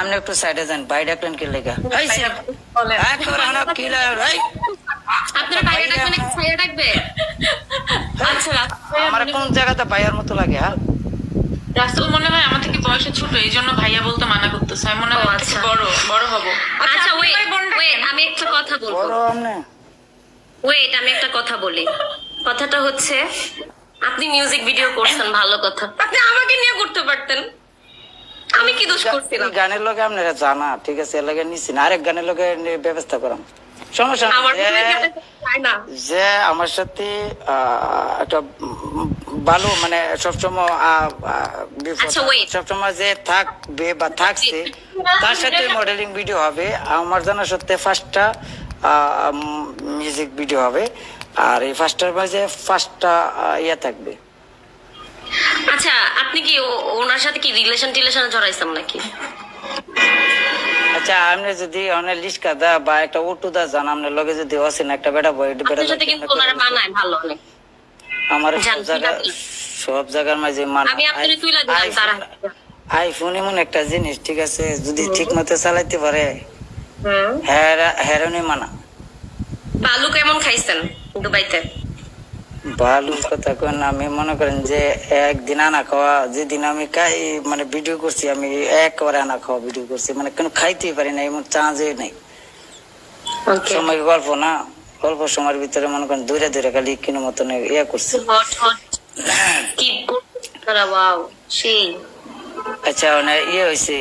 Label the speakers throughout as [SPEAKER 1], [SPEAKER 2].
[SPEAKER 1] আপনি একটু সাইডে যান ভাই ডাকলেন কি লেগা? কি
[SPEAKER 2] আপনারা বাইরে নাকি ছাইয়া ডাকবে। আচ্ছা
[SPEAKER 1] আমার কোন জায়গাতে ভাইয়ার মতো লাগে হ্যাঁ?
[SPEAKER 3] রাসেল মনে হয় আমার থেকে বয়সে ছোট এই জন্য ভাইয়া বলতে মানা করতেছে। আমি মনে হয়
[SPEAKER 2] আচ্ছা।
[SPEAKER 3] বড় বড় হব।
[SPEAKER 2] আচ্ছা ওয়েট ওয়েট আমি একটা কথা বলব। ওয়েট আমি একটা কথা বলি। কথাটা হচ্ছে আপনি মিউজিক ভিডিও করছেন ভালো কথা। আপনি আমাকে নিয়ে করতে পারতেন। আমি কি দোষ করছিলাম?
[SPEAKER 1] গানের লগে আপনারা জানা ঠিক আছে? এর লগে নিছি না। আরেক গানের লগে ব্যবস্থা করাম সমস্যা যে-
[SPEAKER 2] চায় না।
[SPEAKER 1] যে আমার সাথে একটা ভালো মানে সবসময়
[SPEAKER 2] আচ্ছা.
[SPEAKER 1] সবসময় যে থাকবে বা থাকছে তার সাথে মডেলিং ভিডিও হবে। আমার জানা সত্যি ফার্স্টটা মিউজিক ভিডিও হবে। আর এই ফার্স্টটার মাঝে ফার্স্টটা ইয়ে থাকবে।
[SPEAKER 2] আচ্ছা আপনি কি ওনার সাথে কি রিলেশন টিলেশনে জড়াইছেন নাকি?
[SPEAKER 1] আচ্ছা আপনি যদি অনেক লিস্কা দা বা একটা ওটু দা জান আপনার লগে যদি অসেন একটা বেটা বই বেটা
[SPEAKER 2] সাথে কিন্তু ওনারা মানায় ভালো অনেক
[SPEAKER 1] আমার সব জায়গা
[SPEAKER 2] ঠিক
[SPEAKER 1] সব জায়গার মাঝে মান
[SPEAKER 2] আমি তুলে দিলাম তারা
[SPEAKER 1] আইফোন এমন একটা জিনিস ঠিক আছে? যদি ঠিক মতো চালাইতে পারে
[SPEAKER 2] হুম।
[SPEAKER 1] হেরোনি মানা।
[SPEAKER 2] বালু কেমন খাইছেন দুবাইতে।
[SPEAKER 1] ভালো কথা কেন আমি মনে করেন যে একদিন আনা খাওয়া যেদিন আমি খাই মানে ভিডিও করছি আমি একবারে আনা খাওয়া ভিডিও করছি মানে কোনো খাইতেই পারি না এমন চাঁজে নেই। সময় গল্প না অল্প সময়ের ভিতরে মনে করেন দূরে দূরে খালি কিনো মতন ইয়ে করছি।
[SPEAKER 2] Hot hot. কি তারা? ওয়াও সেই
[SPEAKER 1] আচ্ছা মানে ইয়ে হয়েছে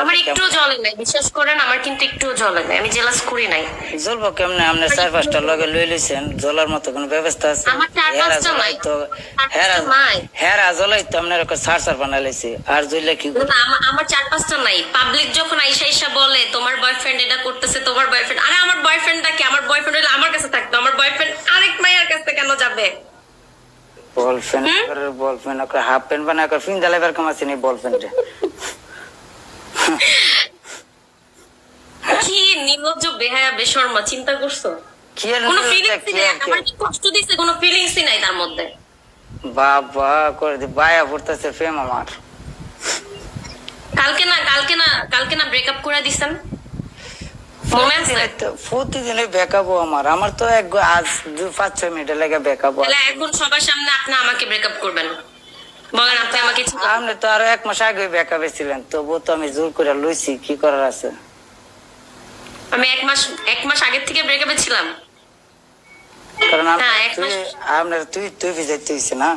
[SPEAKER 2] আমার একটু জলে নাই বিশ্বাস করেন আমার কিন্তু একটু জলে নাই আমি জেলাস করি নাই।
[SPEAKER 1] জ্বলবো কেমনে? আপনার চার পাঁচটা লগে লই লইছেন জ্বলার মতো কোনো ব্যবস্থা আছে?
[SPEAKER 2] আমার চার পাঁচটা নাই।
[SPEAKER 1] তো হেরা। হেরা জ্বলাই তো আপনার একটা সার সার বানাই লাইছে। আর জ্বললে কি
[SPEAKER 2] না, আমার চার পাঁচটা নাই। পাবলিক যখন আইসা আইসা বলে তোমার বয়ফ্রেন্ড এটা করতেছে তোমার বয়ফ্রেন্ড আরে আমার বয়ফ্রেন্ডটা কি? আমার বয়ফ্রেন্ড হলে আমার কাছে থাকতো। আমার বয়ফ্রেন্ড আরেক মাইয়ার কাছে কেন যাবে?
[SPEAKER 1] বল ফ্যান বল হাফ প্যান্ট বানায় ফিন জ্বালাইবার কাম আছে নি বল প্যান্টে
[SPEAKER 2] কি নির্লজ্জ বেহায়া বেশর্মা চিন্তা করছ? কোনো ফিলিংসই নাই আমার কি কষ্ট দিছে? কোনো ফিলিংসই নাই তার মধ্যে।
[SPEAKER 1] বাবা করে দি বায়া পড়তেছে ফেম আমার।
[SPEAKER 2] কালকে না কালকে না কালকে না ব্রেকআপ করে দিছেন? আছে
[SPEAKER 1] আমার। আমার তো এক আজ দু পাঁচ ছয় মিনিটে লেগে
[SPEAKER 2] এখন সবার সামনে আপনি আমাকে ব্রেকআপ করবেন। বলেন আপনি আমাকে
[SPEAKER 1] আপনি তো আরও এক মাস আগে ছিলেন। তবুও তো আমি জোর করে লইছি কি করার আছে?
[SPEAKER 2] আমি এক মাস এক মাস আগের থেকে ব্রেকআপে ছিলাম।
[SPEAKER 1] কারণ আমি-
[SPEAKER 2] হ্যাঁ, এক মাস-
[SPEAKER 1] আপনার তুই তুই ভিজাইতে হইছে না?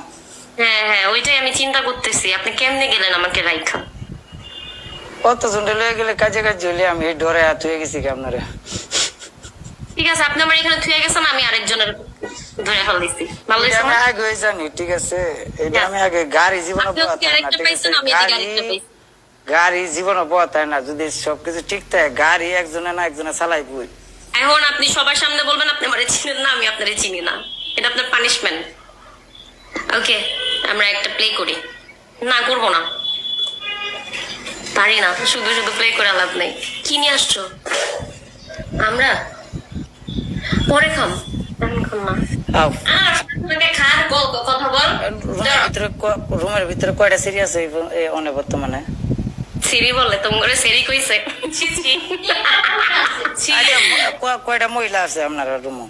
[SPEAKER 2] হ্যাঁ হ্যাঁ ওইটাই আমি চিন্তা করতেছি। আপনি কেমনে গেলেন আমাকে রাইখা?
[SPEAKER 1] কত জনটা লয়ে গেলে কাজে কাজ হইলে আমি এই ডরে হাত হয়ে গেছি কি আপনারে?
[SPEAKER 2] ঠিক আছে আপনি আমার এখানে থুয়ে গেছেন আমি আরেকজনের ধরে ফেল দিচ্ছি ভালো হয়েছে
[SPEAKER 1] আমি আগে হয়ে জানি ঠিক আছে? এটা
[SPEAKER 2] হ্যাঁ।
[SPEAKER 1] আমি আগে গাড়ি জীবনে
[SPEAKER 2] আপনি আরেকটা পাইছেন, আমি এদিকে
[SPEAKER 1] গাড়ি
[SPEAKER 2] পাইছি।
[SPEAKER 1] গাড়ি জীবনে বয়া থাকে না। যদি সবকিছু ঠিক থাকে গাড়ি একজনে না একজনে চালাই বই
[SPEAKER 2] এখন আপনি সবার সামনে বলবেন আপনি আমারে চিনেন না আমি আপনারে চিনি না। এটা আপনার পানিশমেন্ট ওকে আমরা একটা প্লে করি। না করব না। পারি না শুধু শুধু প্লে করে লাভ নেই। কি নিয়ে আসছো? আমরা? পরে খাম।
[SPEAKER 1] রুমের ভিতরে কয়টা সিরিয়াস অনেক বর্তমানে?
[SPEAKER 2] সিরি বলে তোমার সেরি কইছে। ছি ছি। ছি।
[SPEAKER 1] কয়টা মহিলা আছে আপনার রুমে?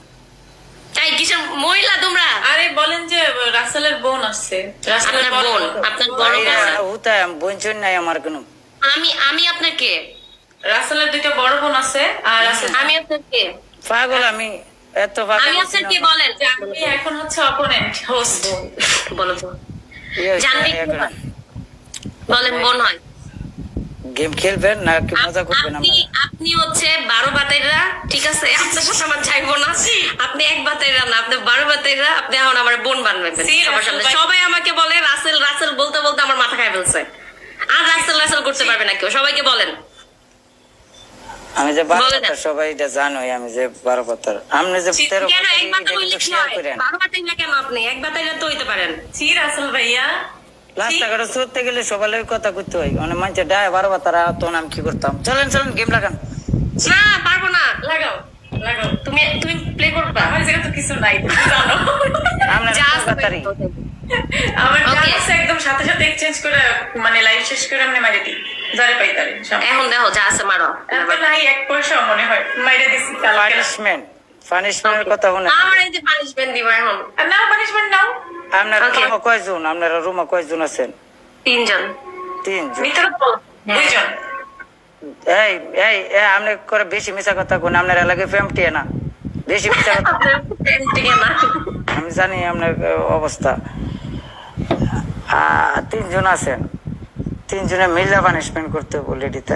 [SPEAKER 2] এই কিসের মহিলা তোমরা?
[SPEAKER 3] আরে বলেন যে রাসেলের বোন আসছে। রাসেলের
[SPEAKER 2] আপনার বোন আপনার বড় বোন?
[SPEAKER 1] বঞ্চন নাই আমার কোনো।
[SPEAKER 2] আমি আমি আপনাকে
[SPEAKER 3] রাসেলের দুইটা বড় বোন আছে আর রাসেল
[SPEAKER 2] আমি আপনাকে
[SPEAKER 1] পাগল আমি এত পাগল
[SPEAKER 2] আমি আপনাকে বলেন?
[SPEAKER 3] আমি এখন হচ্ছে অপোনেন্ট হোস্ট
[SPEAKER 2] বলো তো। জানবি কি বলেন বোন হয়।
[SPEAKER 1] গেম খেলবেন না কি মজা করবেন
[SPEAKER 2] আপনি
[SPEAKER 1] আমরা
[SPEAKER 2] আপনি হচ্ছে বারো বাতাইরা ঠিক আছে? আপনার সাথে আমার চাইব না। আপনি এক বাতাইরা না আপনি বারো বাতাইরা আপনি এখন আমার বোন বানবেন। সবার সামনে। সবাই আমাকে বলে রাসেল রাসেল বলতে বলতে আমার মাথা খাই ফেলছে। আর রাসেল রাসেল করতে পারবে না কেউ। সবাইকে বলেন।
[SPEAKER 1] আমি যে বারো পাতার সবাই এটা জানোই আমি যে বারো পাতার আপনি যে
[SPEAKER 3] ঠিক,
[SPEAKER 1] তেরো
[SPEAKER 2] কেন?
[SPEAKER 1] পাতার
[SPEAKER 2] এক বাতাই কেন আপনি? এক বাতাইরা তো হইতে পারেন।
[SPEAKER 3] জি রাসেল ভাইয়া।
[SPEAKER 1] রাস্তাঘাটে চলতে গেলে সবাই কথা করতে হয়। মানে মানুষের ডায় বারো পাতারা তখন আমি কি করতাম? চলেন চলেন গেম লাগান।
[SPEAKER 2] না পারব না।
[SPEAKER 3] লাগাও লাগাও।
[SPEAKER 2] তুমি তুমি প্লে করবা।
[SPEAKER 3] আমার জায়গা তো কিছু নাই জানো।
[SPEAKER 1] আপনার
[SPEAKER 2] যা
[SPEAKER 1] বাতারি
[SPEAKER 3] আমার
[SPEAKER 2] Okay.
[SPEAKER 3] একদম সাথে সাথে এক্সচেঞ্জ করে মানে লাইভ শেষ করে আমি মারি দিই। পাই তারে
[SPEAKER 2] এখন দেখো যা আছে মারো।
[SPEAKER 3] এখন নাই এক পয়সা মনে হয়। মাইরে দিছি
[SPEAKER 1] পানিশমেন্ট পানিশমেন্টের কথা শুনে
[SPEAKER 2] আমার এই যে পানিশমেন্ট দিবা এখন।
[SPEAKER 3] আর নাও পানিশমেন্ট নাও।
[SPEAKER 1] আপনার রুমে কয়জন? আপনার রুমে কয়জন আছেন?
[SPEAKER 2] তিনজন।
[SPEAKER 1] তিনজন।
[SPEAKER 3] মিথ্যা কথা দুইজন।
[SPEAKER 1] এই এই আপনি করে বেশি মিশা কথা কোন আপনার এলাকায় ফেমটি না। বেশি মিশা কথা আমি জানি আপনার অবস্থা। আহ, তিনজন আছেন। তিনজনে মিল্লা পানিশমেন্ট করতে বলে দিতে